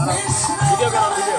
Video করো video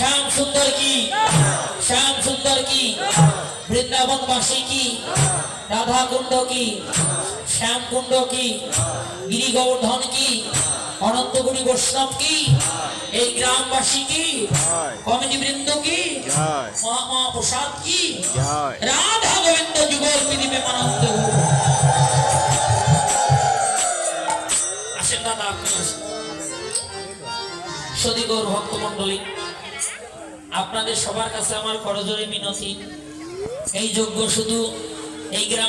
শ্যাম সুন্দর কি? শ্যাম সুন্দর কি? বৃন্দাবন বাসী কি? রাধা কুণ্ড কি? শ্যাম কুণ্ড কি? গিরি গোবর্ধন কি? অনন্তগুড়ি বৈষ্ণব কি? এই গ্রামবাসী কি? কমিটি বৃন্দ কি? জয়। মহা মহাপ্রসাদ কি? রাধা গোবিন্দ যুগল পৃথিবী মানন্দ আসেন দাদা আপনি আসেন। সদিগৌর ভক্তমন্ডলী আপনাদের সবার কাছে আমার করজোরে মিনতি। এই যোগ্য শুধু এই গ্রাম